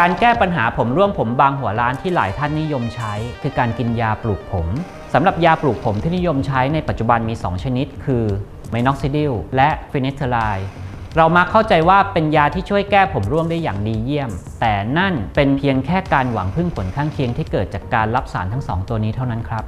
การแก้ปัญหาผมร่วงผมบางหัวล้านที่หลายท่านนิยมใช้ คือการกินยาปลูกผมสำหรับยาปลูกผมที่นิยมใช้ในปัจจุบันมี 2 ชนิด คือไมนอกซิดิลและฟินิสเทอไรเรามักเข้าใจว่าเป็นยาที่ช่วยแก้ผมร่วงได้อย่างดีเยี่ยม แต่นั่นเป็นเพียงแค่การหวังพึ่งผลข้างเคียงที่เกิดจากการรับสารทั้งสองตัวนี้เท่านั้นครับ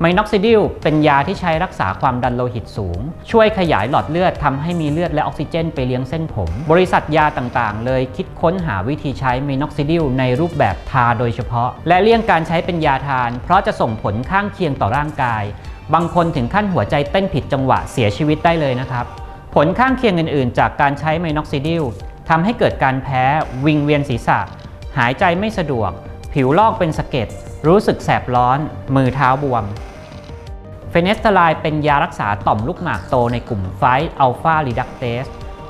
ไมน็อกซิดิลเป็นยาที่ใช้รักษาความดันโลหิตสูง ช่วยขยายหลอดเลือดทำให้มีเลือดและออกซิเจนไปเลี้ยงเส้นผม บริษัทยาต่างๆ เลยคิดค้นหาวิธีใช้ไมน็อกซิดิลในรูปแบบทาโดยเฉพาะ และเลี่ยงการใช้เป็นยาทาน เพราะจะส่งผลข้างเคียงต่อร่างกาย บางคนถึงขั้นหัวใจเต้นผิดจังหวะเสียชีวิตได้เลยนะครับ ผลข้างเคียงอื่นๆ จากการใช้ไมน็อกซิดิลทำให้เกิดการแพ้ วิงเวียนศีรษะ หายใจไม่สะดวก ผิวลอกเป็นสะเก็ดรู้สึกแสบร้อน มือเท้าบวม เฟเนสเตอไรด์เป็นยารักษาต่อมลูกหมากโตในกลุ่มไฟอัลฟารีดักเตส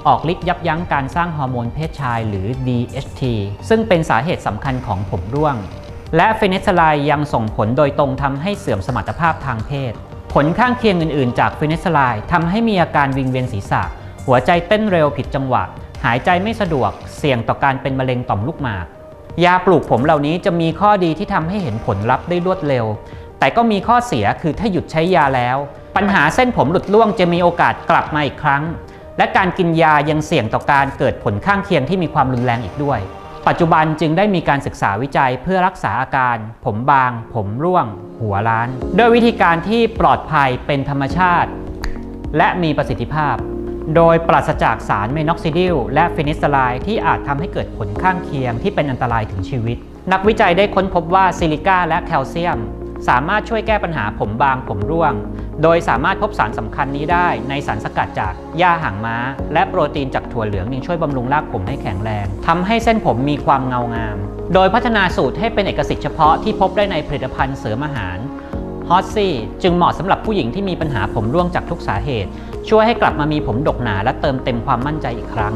ออกฤทธิ์ยับยั้งการสร้างฮอร์โมนเพศชายหรือ DHT ซึ่งเป็นสาเหตุสำคัญของผมร่วง และเฟเนสเตอไรด์ยังส่งผลโดยตรงทำให้เสื่อมสมรรถภาพทางเพศ ผลข้างเคียงอื่นๆ จากเฟเนสเตอไรด์ทำให้มีอาการวิงเวียนศีรษะ หัวใจเต้นเร็วผิดจังหวะ หายใจไม่สะดวก เสี่ยงต่อการเป็นมะเร็งต่อมลูกหมาก ยาปลูกผมเหล่านี้จะมีข้อดีที่ทำให้เห็นผลลัพธ์ได้รวดเร็ว แต่ก็มีข้อเสียคือถ้าหยุดใช้ยาแล้ว ปัญหาเส้นผมหลุดร่วงจะมีโอกาสกลับมาอีกครั้ง และการกินยายังเสี่ยงต่อการเกิดผลข้างเคียงที่มีความรุนแรงอีกด้วย ปัจจุบันจึงได้มีการศึกษาวิจัยเพื่อรักษาอาการ ผมบาง ผมร่วง หัวล้าน ด้วยวิธีการที่ปลอดภัยเป็นธรรมชาติ และมีประสิทธิภาพ โดยปราศจากสารเมนอกซิดิลและฟินิสไลด์ที่อาจทำให้เกิดผลข้างเคียงที่เป็นอันตรายถึงชีวิต นักวิจัยได้ค้นพบว่าซิลิก้าและแคลเซียม สามารถช่วยแก้ปัญหาผมบางผมร่วง โดยสามารถพบสารสำคัญนี้ได้ในสารสกัดจากหญ้าหางม้า และโปรตีนจากถั่วเหลืองยังช่วยบำรุงรากผมให้แข็งแรงทำให้เส้นผมมีความเงางาม โดยพัฒนาสูตรให้เป็นเอกสิทธิ์เฉพาะที่พบได้ในผลิตภัณฑ์เสริมอาหารฮอตซี่จึงเหมาะสำหรับผู้หญิงที่มีปัญหาผมร่วงจากทุกสาเหตุ ช่วยให้กลับมามีผมดกหนาและเติมเต็มความมั่นใจอีกครั้ง